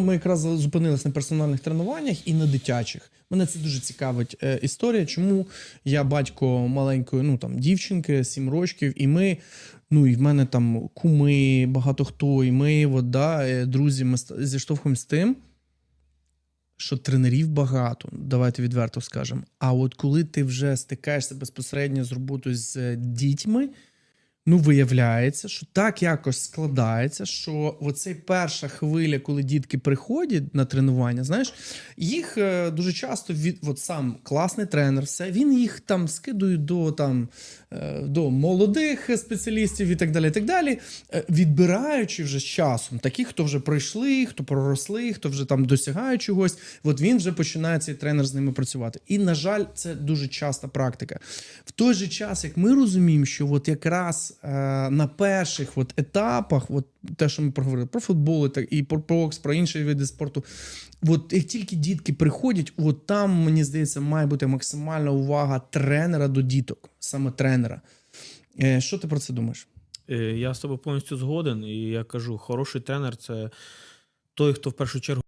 Ми якраз зупинились на персональних тренуваннях і на дитячих. Мене це дуже цікавить е, історія. Чому я батько маленької, ну там дівчинки, сім років, і ми. Ну і в мене там куми, багато хто, і ми, от, да, е, друзі, ми зіштовхуємося з тим, що тренерів багато, давайте відверто скажемо. А от коли ти вже стикаєшся безпосередньо з роботою з е, дітьми, ну виявляється, що так якось складається, що оцей перша хвиля, коли дітки приходять на тренування, знаєш, їх е, дуже часто від от сам класний тренер, все він їх там скидує до там е, до молодих спеціалістів і так далі. І так далі, е, відбираючи вже з часом таких, хто вже пройшли, хто проросли, хто вже там досягає чогось. От він вже починає цей тренер з ними працювати. І на жаль, це дуже часта практика. В той же час, як ми розуміємо, що от якраз на перших от етапах, от те, що ми проговорили про футбол, так і про бокс, про інші види спорту. От як тільки дітки приходять, от там мені здається, має бути максимальна увага тренера до діток, саме тренера. Е, що ти про це думаєш? Е, Я з тобою повністю згоден, і я кажу, хороший тренер це той, хто в першу чергу